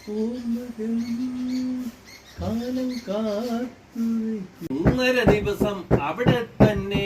പൂമകൾ കാലം കാത്തു ഒന്നര ദിവസം അവിടെ തന്നെ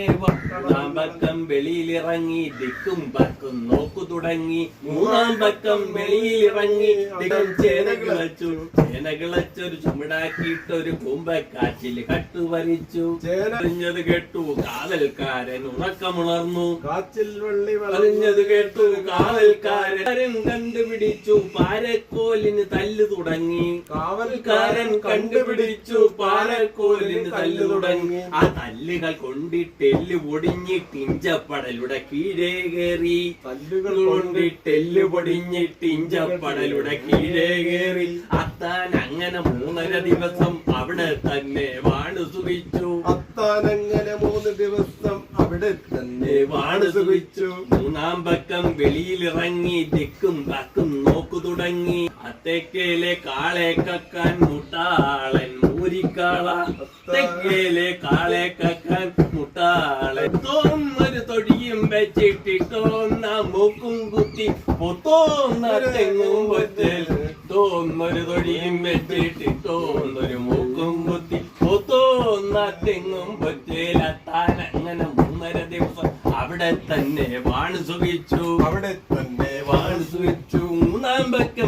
മൂന്നാം പക്കം വെളിയിലിറങ്ങി ദിക്കും പക്കും നോക്കു തുടങ്ങി. മൂന്നാം പക്കം വെളിയിലിറങ്ങി ദിക്കും ചേന കിളച്ചു ചേന കിളച്ചൊരു ചുമടാക്കിയിട്ടൊരു കൂമ്പക്കാച്ചിൽ കട്ടുവരിച്ചു ചേന അറിഞ്ഞത് കേട്ടു കാവൽക്കാരൻ ഉറക്കമുണർന്നു. കാച്ചിൽ വെള്ളി വളഞ്ഞത് കേട്ടു കാവൽക്കാരൻ കണ്ടുപിടിച്ചു. പാരക്കോലിന് തല്ലു തുടങ്ങി. കാവൽക്കാരൻ കണ്ടുപിടിച്ചു. പാരക്കോലിന് തല്ലു തുടങ്ങി. ആ തല്ലുകൾ കൊണ്ടിട്ടെല്ല് പൊടിഞ്ഞിട്ട് ഇഞ്ചപ്പടലുടെ കീഴേ കയറി പല്ലുകൾ കൊണ്ട് ടെല്ല് പൊടിഞ്ഞിട്ട് ടിഞ്ചപ്പടലുടെ കീഴേ കയറി അത്താൻ അങ്ങനെ മൂന്നര ദിവസം അവിടെ തന്നെ വാണു സുഖിച്ചു. അത്താൻ അങ്ങനെ മൂന്ന് ദിവസം അവിടെ തന്നെ വാണു സുഖിച്ചു. മൂന്നാം പക്കം വെളിയിലിറങ്ങി തെക്കും തക്കും നോക്കു തുടങ്ങി. അത്തേക്കയിലെ കാളെ കക്കാൻ മുട്ടാളൻ മൂരിക്കാള. തെക്കേലെ കാളെ കക്കാൻ മുട്ടാളൻ പൊത്തോന്ന തെങ്ങും പൊറ്റൽ തോന്നൊരു തൊടിയും വെച്ചിട്ടിട്ടോന്നൊരു മൂക്കും കുത്തി. പൊത്തോന്ന തെങ്ങും പൊറ്റേലെത്താൻ അങ്ങനെ മൂന്നര ദിവസം അവിടെ തന്നെ വാണ് സുഖിച്ചു. അവിടെ തന്നെ വാണ് സുഖിച്ചു. മൂന്നാം പക്കം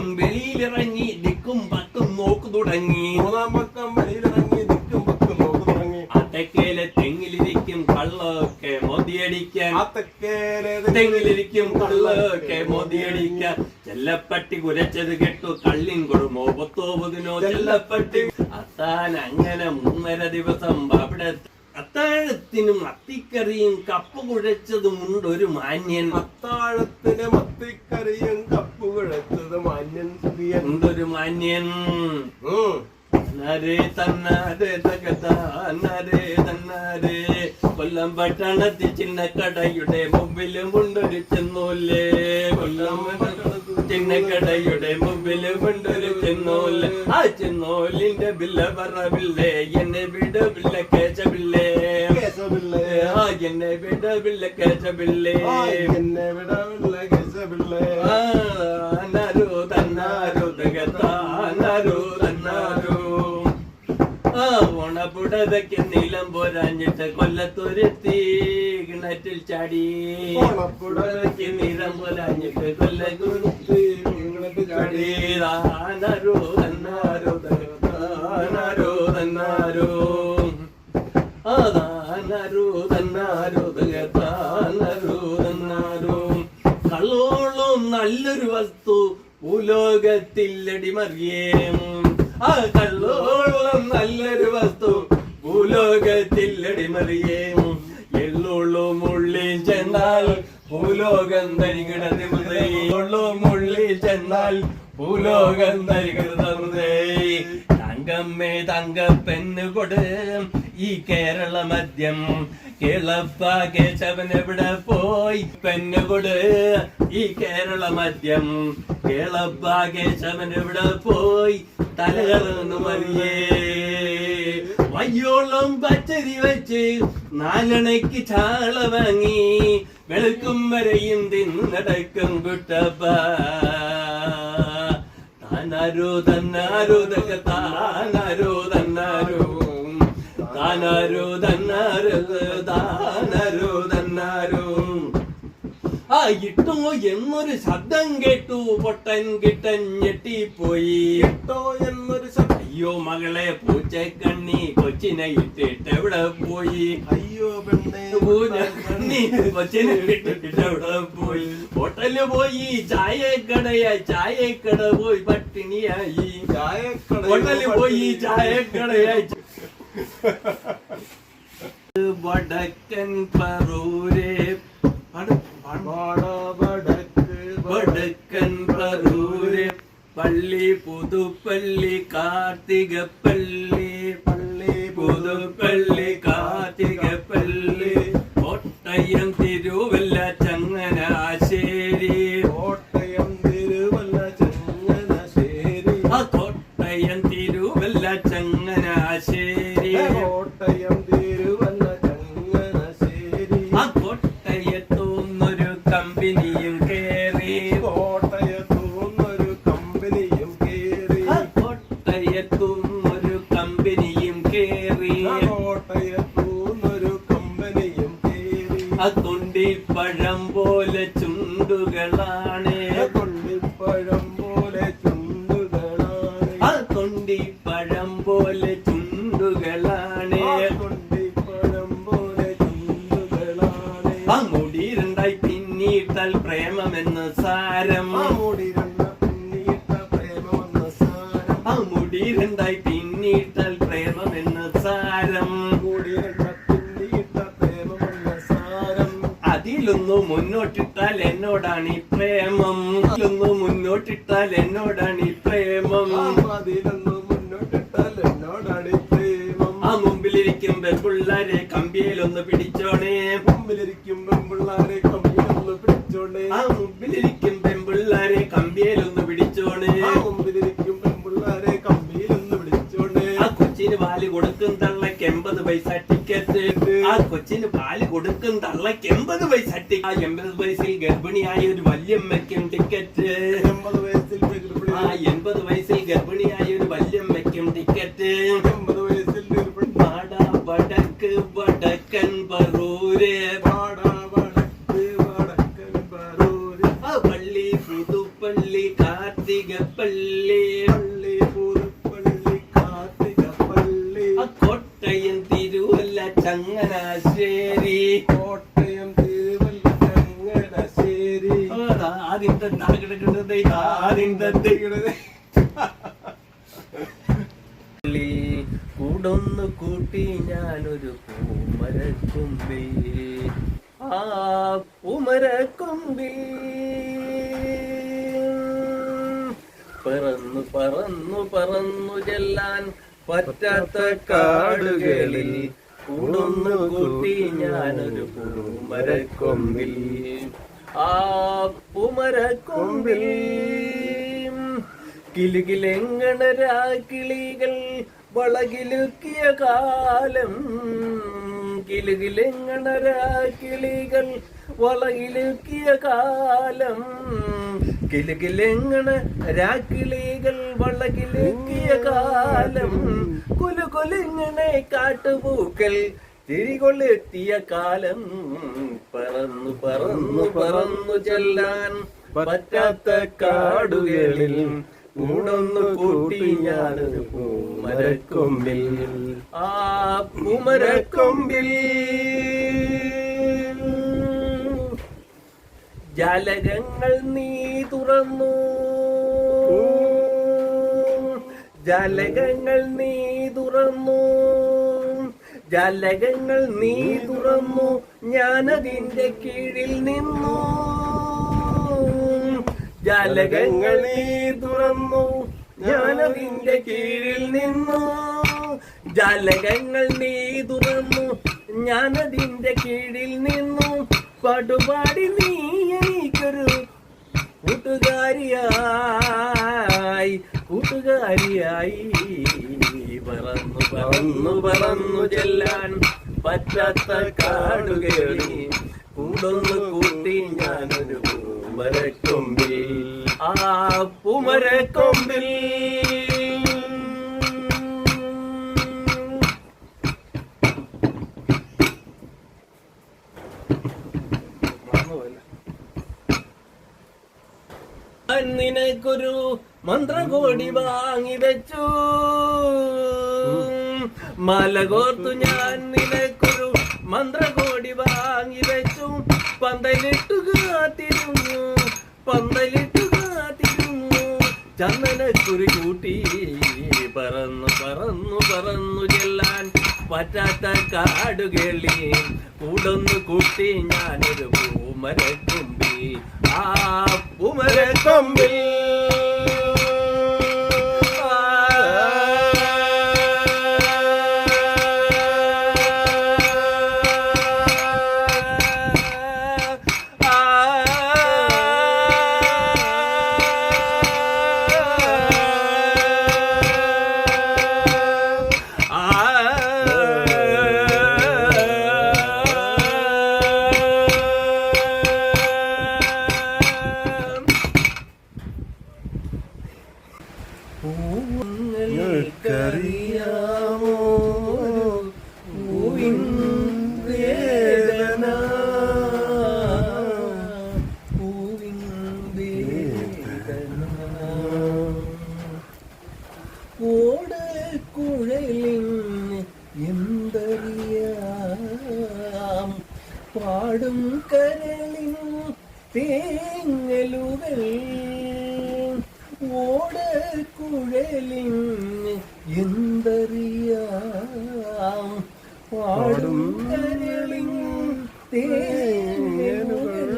ചെല്ലപ്പട്ടി കുരച്ചത് കെട്ടു കള്ളിൻ കൊടുമോ പത്തോ പതിനോ ചെല്ലപ്പട്ടി. അത്താൻ അങ്ങനെ മൂന്നര ദിവസം അവിടെ അത്താഴത്തിനും അത്തിക്കറിയും കപ്പ് കുഴച്ചതും ഒരു മാന്യൻ. അത്താഴത്തിനും അത്തിക്കറിയും കപ്പ് കുഴച്ചത് മാന്യൻ സുതിയൻ എന്തൊരു മാന്യൻ. നരേ തന്നാരേ തകതാനരേ തന്നാരേ. കൊല്ലം പട്ടണത്തി ചിന്നക്കടയുടെ മുമ്പിലും കൊണ്ടൊരു ചെന്നൂല്ലേ? കൊല്ലം ചിന്നക്കടയുടെ മുമ്പിൽ കൊണ്ടൊരു ചെന്നോൽ ആ ചെന്നോലിന്റെ ബില്ല പറവില്ലേ? എന്നെ വിടവില്ല കേശവില്ലേ കേശവപിള്ളേ. ആ എന്നെ വിടവില്ല ആ, എന്നെ വിടവില്ല കേശവപിള്ളേ. ആ, നരു തന്നാരു തകത്താനരു തന്നാരു. ആ ഓണപ്പുടവയ്ക്ക് നീലം പോരാഞ്ഞിട്ട് കൊല്ലത്തുരുത്തി. കിണറ്റിൽ ചാടി. കിണറ്റിൽ ചാടി. തന്നാരോ തന്നാരു. തന്നാരു താനരു തന്നാരു. കള്ളോളം നല്ലൊരു വസ്തു ഭൂലോകത്തിൽ അടിമറിയേം ആ കള്ളോളം നല്ലൊരു വസ്തു എള്ളോളും ചെന്നാൽ ഭൂലോകം തരികിടതേ ഉള്ളും ഉള്ളിൽ ചെന്നാൽ ഭൂലോകം തരികിടതേ തങ്കമ്മേ തങ്കപ്പെന്ന് കൊട് ഈ കേരള മദ്യം. കേളപ്പ കേശവൻ എവിടെ പോയി? പെണ്ണുകൊട് ഈ കേരള മദ്യം. കേളപ്പ കേശവൻ എവിടെ പോയി? തലകറന്നു മറിയേ. വയ്യോളം പച്ചരി വെച്ച് നാലണയ്ക്ക് ചാള വാങ്ങി വെളുക്കും വരെയും തിന്നടക്കം കുട്ടപ്പ താനാരോ തന്നാരോ തക്ക താനാരോ തന്നാരോ. താനാരോ തന്നാരോ താനാരോ തന്നാരോ. ആ ഇട്ടോ എന്നൊരു ശബ്ദം കേട്ടു പൊട്ടൻ കിട്ടൻ ഞെട്ടിപ്പോയി. ഇട്ടോ എന്നൊരു ശബ്ദം. അയ്യോ മകളെ പൂച്ചക്കണ്ണി കൊച്ചിനെ ഇട്ടിട്ട് എവിടെ പോയി? അയ്യോ പെണ്ണേ പൂച്ചക്കണ്ണി കൊച്ചിനെ ഇട്ടിട്ട് എവിടെ പോയി? ഹോട്ടലിൽ പോയി ചായക്കടയായി ചായക്കട പോയി പട്ടിണിയായി. ചായക്കട ഹോട്ടലിൽ പോയി ചായക്കടയായി. വടക്കൻ പറൂരെ വടക്കൻ പറൂരെ. പള്ളി പുതുപ്പള്ളി കാർത്തിക പള്ളി പള്ളി പുതുപ്പള്ളി കാർത്തിക പള്ളി കോട്ടയം തിരുവല്ല ചങ്ങനാശ്ശേരി. കോട്ടയം തിരുവല്ല ചങ്ങനാശ്ശേരി. ആ കോട്ടയം തിരുവല്ല ചങ്ങനാശ്ശേരി. കോട്ടയം തിരുവല്ല ചങ്ങനാശ്ശേരി. ആ കോട്ടയത്തുന്നൊരു കമ്പനിയും കേറി തൊണ്ടിപ്പഴം പോലെ ചുണ്ടുകളാണ്. കൊള്ളിപ്പഴം പോലെ ചുണ്ടുകളാണ്. ആ കൊണ്ടിപ്പഴം പോലെ ചുണ്ടുകളാണ്. കൊണ്ടിപ്പഴം പോലെ ചുണ്ടുകളാണ്. ആ മുടിയിലുണ്ടായി പിന്നീട്ടാൽ എന്ന സാരം. ആ മൂടിരുന്ന പ്രേമം പ്രേമമെന്ന സാരം. ആ മുടിയിലുണ്ടായി പിന്നീട്ടാൽ പ്രേമമെന്ന് അതിലൊന്നു മുന്നോട്ടിട്ടാൽ എന്നോടാണ് ഈ പ്രേമം. അതിലൊന്നു മുന്നോട്ടിട്ടാൽ എന്നോടാണ് ഈ പ്രേമം അതിലൊന്നു മുന്നോട്ടിട്ടാൽ എന്നോടാണ് ഈ പ്രേമം. ആ മുമ്പിലിരിക്കും പെൺപിള്ളാരെ കമ്പിയിലൊന്ന് പിടിച്ചോണേ. മുമ്പിലിരിക്കും പെൺപിള്ളാരെ കമ്പിയിലൊന്ന് പിടിച്ചോണേ. ആ മുമ്പിലിരിക്കും പെൺപിള്ളാരെ കമ്പിയിലൊന്ന് പിടിച്ചോണേ. ആ മുമ്പിലിരിക്കും പെൺപിള്ളാരെ കമ്പിയിലൊന്ന് പിടിച്ചോണേ. ആ കൊച്ചിന് പാൽ കൊടുക്കും തള്ളക്ക് എൺപത് പൈസ ടിക്കറ്റ്. ആ കൊച്ചിന് പാൽ കൊടുക്കും തള്ളക്ക് എൺപത് പൈസ ടിക്കറ്റ് ആ എൺപത് പൈസയിൽ ഗർഭിണിയായ ഒരു വല്യമ്മയ്ക്കും ടിക്കറ്റ്. എൺപത് വയസ്സിൽ ഗർഭിണി. ആ എൺപത് വയസ്സിൽ ഗർഭിണിയായ ഒരു വല്യമ്മയ്ക്കും ടിക്കറ്റ്. എൺപത് വയസ്സിൽ ഗർഭിണി. പാട വടക്ക് വടക്കൻ പറൂര്. പാടാ വടക്ക് വടക്കൻ പറൂര്. ആ പള്ളി പുതുപ്പള്ളി കാർത്തിക പള്ളി ചങ്ങനാശ്ശേരി കോട്ടയം തിരുവല്ല ആദ്യത്തെ പള്ളി കൂടൊന്നു കൂട്ടി ഞാനൊരു പൂമരക്കൊമ്പിൽ ആ പൂമരക്കൊമ്പിൽ പറന്നു പറന്നു പറന്നു ചെല്ലാൻ പറ്റാത്ത കാടുകളിൽ കൂടൊന്നു കൂട്ടി ഞാനൊരു പൂമരക്കൊമ്പിൽ ആ പൂമരക്കൊമ്പിൽ കിലുകിലെങ്ങണരാ കിളികൾ വളകിലുക്കിയ കാലം. കിലുകിലെങ്ങണരാ കിളികൾ വളകിലുക്കിയ കാലം. കിലുകിലെങ്ങണ രാക്കിളികൾ വളകിലുക്കിയ കാലം. കുലു കൊലിങ്ങനെ കാട്ടുപൂക്കൾ തിരികൊള്ളെത്തിയ കാലം പറന്നു പറന്നു പറന്നു ചെല്ലാൻ പറ്റാത്ത കാടുകളിൽ ഊണൊന്നു കൂട്ടി ഞാൻ പൂമരക്കൊമ്പിൽ. ആ പൂമരക്കൊമ്പിൽ ജാലകങ്ങൾ നീ തുറന്നു. ജാലകങ്ങൾ നീ തുറന്നു. ജാലകങ്ങൾ നീ തുറന്നു ഞാനതിന്റെ കീഴിൽ നിന്നു. ജാലകങ്ങൾ നീ തുറന്നു ഞാനതിന്റെ കീഴിൽ നിന്നു. ജാലകങ്ങൾ നീ തുറന്നു ഞാനതിന്റെ കീഴിൽ നിന്നു. പടുപാടി നീ എനിക്കൊരു കൂട്ടുകാരിയായി കൂട്ടുകാരിയായി പറന്നു പറന്നു പറന്നു ചെല്ലാൻ പറ്റാത്ത കാടുകളിൽ കൂടൊന്ന് കൂട്ടി ഞാനൊരു പൂമരക്കൊമ്പിൽ. ആ പൂമരക്കൊമ്പിൽ നിനക്കൊരു മന്ത്രകോടി വാങ്ങി വെച്ചു. മല കോർത്തു ഞാൻ നിനക്കൊരു മന്ത്രകോടി വാങ്ങി വെച്ചു. പന്തലിട്ടു കാത്തിരുന്നു പന്തലിട്ടു കാത്തിരുന്നു. ചന്ദനക്കുരു കൂട്ടി പറന്നു പറന്നു പറന്നു ചെല്ലാൻ പറ്റാത്ത കാടുകളി കൂടൊന്ന് കൂട്ടി ഞാനൊരു പൂമരക്കൊമ്പി ആ പൂമരക്കൊമ്പിൽ തേങ്ങലുകൾ. ഓടക്കുഴലിൻ എന്തറിയാം? പാടും കരളിൻ തേങ്ങലുകൾ.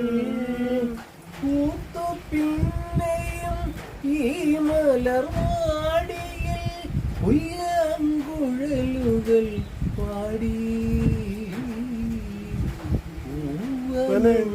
പൂത്തു പിന്നെയും ഈ മലർവാടിയിൽ കുഴലുകൾ പാടി learning.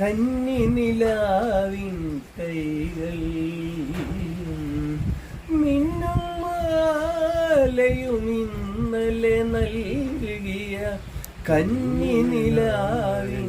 കന്നി നിലാവിൻ കൈകൾ. മിന്നും മാലയും ഇന്നലെ നൽകിയ കന്നി നിലാവിൻ